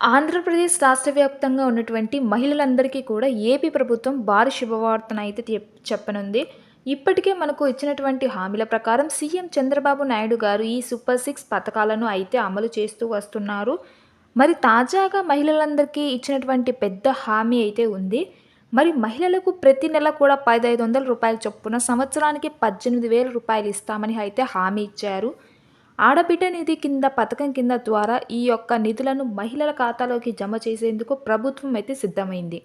ఆంధ్రప్రదేశ్ రాష్ట్ర వ్యాప్తంగా ఉన్నటువంటి మహిళలందరికీ కూడా ఏపీ ప్రభుత్వం భారీ శుభవార్తనైతే అయితే చెప్పనుంది. ఇప్పటికే మనకు ఇచ్చినటువంటి హామీల ప్రకారం సీఎం చంద్రబాబు నాయుడు గారు ఈ సూపర్ సిక్స్ పథకాలను అయితే అమలు చేస్తూ వస్తున్నారు. మరి తాజాగా మహిళలందరికీ ఇచ్చినటువంటి పెద్ద హామీ అయితే ఉంది. మరి మహిళలకు ప్రతి నెల కూడా పదహైదు వందల రూపాయల చొప్పున సంవత్సరానికి పద్దెనిమిది వేల రూపాయలు ఇస్తామని అయితే హామీ ఇచ్చారు. ఆడబిడ్డ నిధి కింద పథకం కింద ద్వారా ఈ యొక్క నిధులను మహిళల ఖాతాలోకి జమ చేసేందుకు ప్రభుత్వం అయితే సిద్ధమైంది.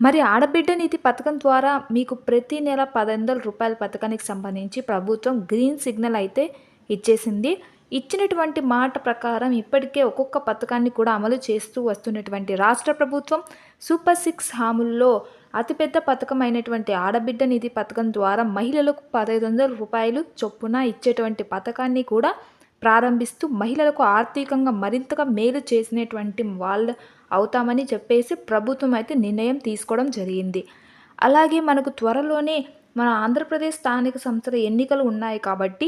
మరి ఆడబిడ్డ నిధి పథకం ద్వారా మీకు ప్రతి నెల పదొందల రూపాయల పథకానికి సంబంధించి ప్రభుత్వం గ్రీన్ సిగ్నల్ అయితే ఇచ్చేసింది. ఇచ్చినటువంటి మాట ప్రకారం ఇప్పటికే ఒక్కొక్క పథకాన్ని కూడా అమలు చేస్తూ వస్తున్నటువంటి రాష్ట్ర ప్రభుత్వం సూపర్ సిక్స్ హామీల్లో అతిపెద్ద పథకం అయినటువంటి ఆడబిడ్డ నిధి పథకం ద్వారా మహిళలకు పదహైదు వందల రూపాయలు చొప్పున ఇచ్చేటువంటి పథకాన్ని కూడా ప్రారంభిస్తూ మహిళలకు ఆర్థికంగా మరింతగా మేలు చేసినటువంటి వాళ్ళు అవుతామని చెప్పేసి ప్రభుత్వం అయితే నిర్ణయం తీసుకోవడం జరిగింది. అలాగే మనకు త్వరలోనే మన ఆంధ్రప్రదేశ్ స్థానిక సంస్థల ఎన్నికలు ఉన్నాయి కాబట్టి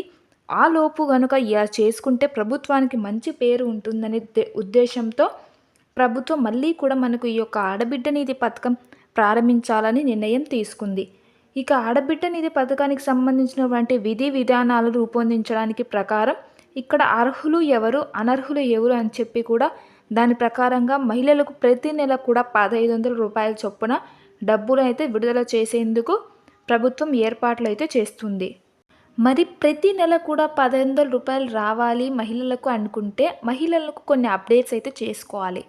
ఆ లోపు కనుక ఇలా చేసుకుంటే ప్రభుత్వానికి మంచి పేరు ఉంటుందనే ఉద్దేశంతో ప్రభుత్వం మళ్ళీ కూడా మనకు ఈ యొక్క ఆడబిడ్డ నిధి పథకం ప్రారంభించాలని నిర్ణయం తీసుకుంది. ఇక ఆడబిడ్డ నిధి పథకానికి సంబంధించినటువంటి విధి విధానాలు రూపొందించడానికి ప్రకారం ఇక్కడ అర్హులు ఎవరు అనర్హులు ఎవరు అని చెప్పి కూడా దాని ప్రకారంగా మహిళలకు ప్రతి నెల కూడా పదహైదు వందల రూపాయల చొప్పున డబ్బులు అయితే విడుదల చేసేందుకు ప్రభుత్వం ఏర్పాట్లు అయితే చేస్తుంది. మరి ప్రతి నెల కూడా పదహైదు వందల రూపాయలు రావాలి మహిళలకు అనుకుంటే మహిళలకు కొన్ని అప్డేట్స్ అయితే చేసుకోవాలి.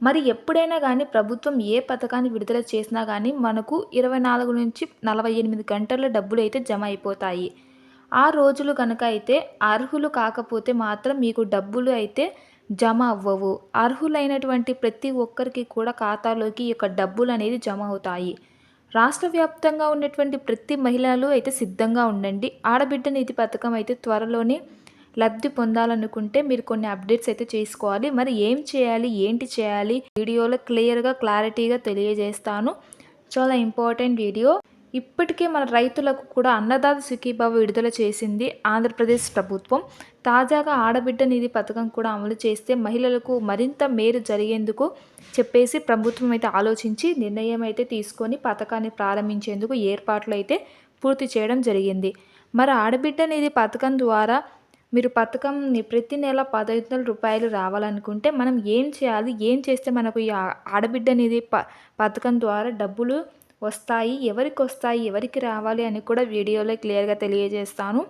మరి ఎప్పుడైనా కానీ ప్రభుత్వం ఏ పథకాన్ని విడుదల చేసినా కానీ మనకు ఇరవై నాలుగు నుంచి నలభై ఎనిమిది గంటల డబ్బులు అయితే జమ అయిపోతాయి. ఆ రోజులు కనుక అయితే అర్హులు కాకపోతే మాత్రం మీకు డబ్బులు అయితే జమ అవ్వవు. అర్హులైనటువంటి ప్రతి ఒక్కరికి కూడా ఖాతాలోకి ఈ యొక్క డబ్బులు అనేది జమ అవుతాయి. రాష్ట్ర వ్యాప్తంగా ఉన్నటువంటి ప్రతి మహిళలు అయితే సిద్ధంగా ఉండండి. ఆడబిడ్డ నిధి పథకం అయితే త్వరలోనే లబ్ధి పొందాలనుకుంటే మీరు కొన్ని అప్డేట్స్ అయితే చేసుకోవాలి. మరి ఏం చేయాలి? ఏంటి చేయాలి? వీడియోలో క్లియర్గా క్లారిటీగా తెలియజేస్తాను. చాలా ఇంపార్టెంట్ వీడియో. ఇప్పటికే మన రైతులకు కూడా అన్నదాత సుఖీభావ విడుదల చేసింది ఆంధ్రప్రదేశ్ ప్రభుత్వం. తాజాగా ఆడబిడ్డ నిధి పథకం కూడా అమలు చేస్తే మహిళలకు మరింత మేలు జరిగేందుకు చెప్పేసి ప్రభుత్వం అయితే ఆలోచించి నిర్ణయం అయితే తీసుకొని పథకాన్ని ప్రారంభించేందుకు ఏర్పాట్లు అయితే పూర్తి చేయడం జరిగింది. మరి ఆడబిడ్డ నిధి పథకం ద్వారా మీరు పథకంని ప్రతి నెల పదహైదు వందల రూపాయలు రావాలనుకుంటే మనం ఏం చేయాలి? ఏం చేస్తే మనకు ఈ ఆడబిడ్డ అనేది ప పథకం ద్వారా డబ్బులు వస్తాయి? ఎవరికి వస్తాయి? ఎవరికి రావాలి? అని కూడా వీడియోలో క్లియర్గా తెలియజేస్తాను.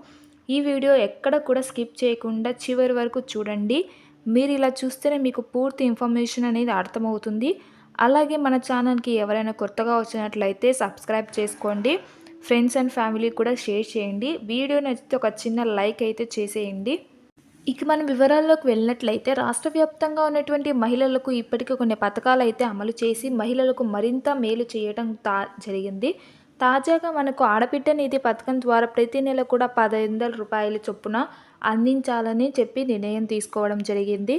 ఈ వీడియో ఎక్కడ కూడా స్కిప్ చేయకుండా చివరి వరకు చూడండి. మీరు ఇలా చూస్తేనే మీకు పూర్తి ఇన్ఫర్మేషన్ అనేది అర్థమవుతుంది. అలాగే మన ఛానల్కి ఎవరైనా కొత్తగా వచ్చినట్లయితే సబ్స్క్రైబ్ చేసుకోండి. ఫ్రెండ్స్ అండ్ ఫ్యామిలీ కూడా షేర్ చేయండి. వీడియో నచ్చితే ఒక చిన్న లైక్ అయితే చేసేయండి. ఇక మనం వివరాల్లోకి వెళ్ళినట్లయితే రాష్ట్ర వ్యాప్తంగా ఉన్నటువంటి మహిళలకు ఇప్పటికీ కొన్ని పథకాలు అయితే అమలు చేసి మహిళలకు మరింత మేలు చేయడం తా జరిగింది. తాజాగా మనకు ఆడబిడ్డ నిధి పథకం ద్వారా ప్రతి నెల కూడా పదహైదు వందల రూపాయల చొప్పున అందించాలని చెప్పి నిర్ణయం తీసుకోవడం జరిగింది.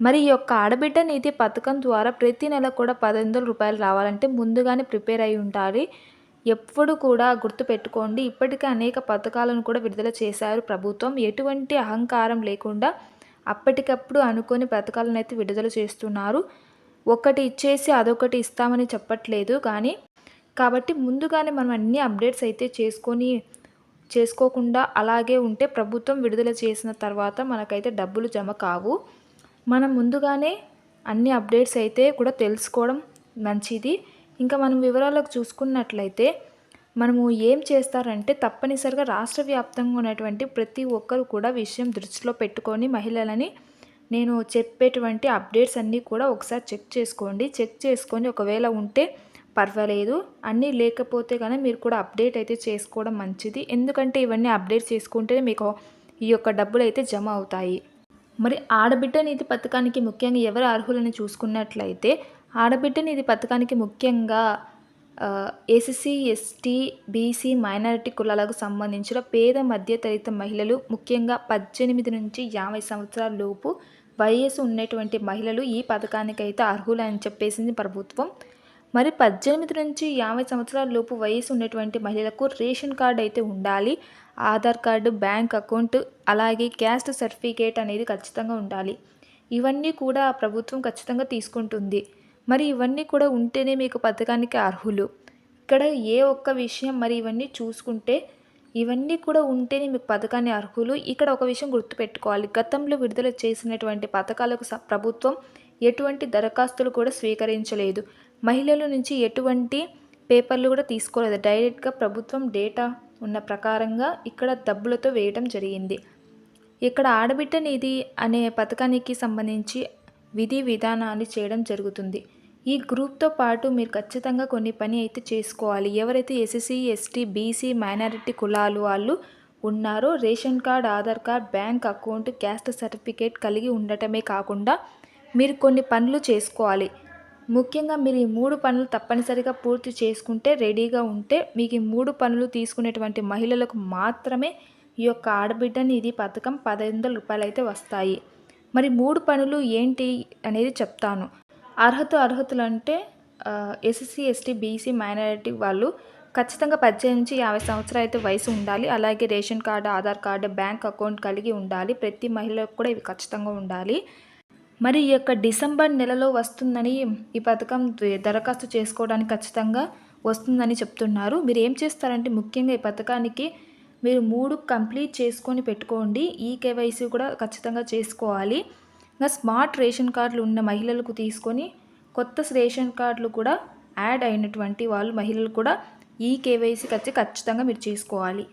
మరి ఈ యొక్క ఆడబిడ్డ నిధి పథకం ద్వారా ప్రతి నెల కూడా పదహైదు వందల రూపాయలు రావాలంటే ముందుగానే ప్రిపేర్ అయి ఉండాలి. ఎప్పుడు కూడా గుర్తుపెట్టుకోండి ఇప్పటికే అనేక పథకాలను కూడా విడుదల చేశారు ప్రభుత్వం. ఎటువంటి అహంకారం లేకుండా అప్పటికప్పుడు అనుకొని పథకాలను అయితే విడుదల చేస్తున్నారు. ఒకటి ఇచ్చేసి అదొకటి ఇస్తామని చెప్పట్లేదు కానీ కాబట్టి ముందుగానే మనం అన్ని అప్డేట్స్ అయితే చేసుకొని చేసుకోకుండా అలాగే ఉంటే ప్రభుత్వం విడుదల చేసిన తర్వాత మనకైతే డబ్బులు జమ కావు. మనం ముందుగానే అన్ని అప్డేట్స్ అయితే కూడా తెలుసుకోవడం మంచిది. ఇంకా మనం వివరాలకు చూసుకున్నట్లయితే మనము ఏం చేస్తారంటే తప్పనిసరిగా రాష్ట్ర వ్యాప్తంగా ఉన్నటువంటి ప్రతి ఒక్కరు కూడా విషయం దృష్టిలో పెట్టుకొని మహిళలని నేను చెప్పేటువంటి అప్డేట్స్ అన్నీ కూడా ఒకసారి చెక్ చేసుకోండి. చెక్ చేసుకొని ఒకవేళ ఉంటే పర్వాలేదు. అన్నీ లేకపోతే కానీ మీరు కూడా అప్డేట్ అయితే చేసుకోవడం మంచిది. ఎందుకంటే ఇవన్నీ అప్డేట్ చేసుకుంటేనే మీకు ఈ యొక్క డబ్బులు అయితే జమ అవుతాయి. మరి ఆడబిడ్డ నీతి పథకానికి ముఖ్యంగా ఎవరు అర్హులని చూసుకున్నట్లయితే ఆడబిడ్డ నిధి పథకానికి ముఖ్యంగా ఎస్సీ ఎస్టీ బీసీ మైనారిటీ కులాలకు సంబంధించిన పేద మధ్యతరగతి మహిళలు ముఖ్యంగా పద్దెనిమిది నుంచి యాభై సంవత్సరాల లోపు వయస్సు ఉన్నటువంటి మహిళలు ఈ పథకానికి అయితే అర్హులని చెప్పేసింది ప్రభుత్వం. మరి పద్దెనిమిది నుంచి యాభై సంవత్సరాల లోపు వయసు ఉన్నటువంటి మహిళలకు రేషన్ కార్డు అయితే ఉండాలి ఆధార్ కార్డు బ్యాంక్ అకౌంట్ అలాగే క్యాస్ట్ సర్టిఫికేట్ అనేది ఖచ్చితంగా ఉండాలి. ఇవన్నీ కూడా ప్రభుత్వం ఖచ్చితంగా తీసుకుంటుంది. మరి ఇవన్నీ కూడా ఉంటేనే మీకు పథకానికి అర్హులు. ఇక్కడ ఏ ఒక్క విషయం మరి ఇవన్నీ చూసుకుంటే ఇవన్నీ కూడా ఉంటేనే మీకు పథకాన్ని అర్హులు. ఇక్కడ ఒక విషయం గుర్తుపెట్టుకోవాలి. గతంలో విడుదల చేసినటువంటి పథకాలకు ప్రభుత్వం ఎటువంటి దరఖాస్తులు కూడా స్వీకరించలేదు. మహిళల నుంచి ఎటువంటి పేపర్లు కూడా తీసుకోలేదు. డైరెక్ట్గా ప్రభుత్వం డేటా ఉన్న ప్రకారంగా ఇక్కడ డబ్బులతో వేయడం జరిగింది. ఇక్కడ ఆడబిడ్డ నిధి అనే పథకానికి సంబంధించి విధి విధానాన్ని చేయడం జరుగుతుంది. ఈ గ్రూప్తో పాటు మీరు ఖచ్చితంగా కొన్ని పని అయితే చేసుకోవాలి. ఎవరైతే ఎస్ఎస్సి ఎస్టీ బీసీ మైనారిటీ కులాలు వాళ్ళు ఉన్నారో ration card Aadhaar card bank account caste certificate కలిగి ఉండటమే కాకుండా మీరు కొన్ని పనులు చేసుకోవాలి. ముఖ్యంగా మీరు ఈ మూడు పనులు తప్పనిసరిగా పూర్తి చేసుకుంటే రెడీగా ఉంటే మీకు ఈ మూడు పనులు తీసుకునేటువంటి మహిళలకు మాత్రమే ఈ యొక్క ఆడబిడ్డ నిధి పథకం పదహైదు వందల రూపాయలు అయితే వస్తాయి. మరి మూడు పనులు ఏంటి అనేది చెప్తాను. అర్హత అర్హతలు అంటే ఎస్ఎస్సి ఎస్టీ బీసీ మైనారిటీ వాళ్ళు ఖచ్చితంగా పద్దెనిమిది నుంచి యాభై సంవత్సరాలు అయితే వయసు ఉండాలి. అలాగే ration card Aadhaar card bank account కలిగి ఉండాలి. ప్రతి మహిళకు కూడా ఇవి ఖచ్చితంగా ఉండాలి. మరి ఈ యొక్క డిసెంబర్ నెలలో వస్తుందని ఈ పథకం దరఖాస్తు చేసుకోవడానికి ఖచ్చితంగా వస్తుందని చెప్తున్నారు. మీరు ఏం చేస్తారంటే ముఖ్యంగా ఈ పథకానికి మీరు మూడు కంప్లీట్ చేసుకొని పెట్టుకోండి. ఈ కేవైసీ కూడా ఖచ్చితంగా చేసుకోవాలి. ఇంకా స్మార్ట్ రేషన్ కార్డులు ఉన్న మహిళలకు తీసుకొని కొత్త రేషన్ కార్డులు కూడా యాడ్ అయినటువంటి వాళ్ళు మహిళలు కూడా ఈ కేవైసీకి వచ్చి ఖచ్చితంగా మీరు చేసుకోవాలి.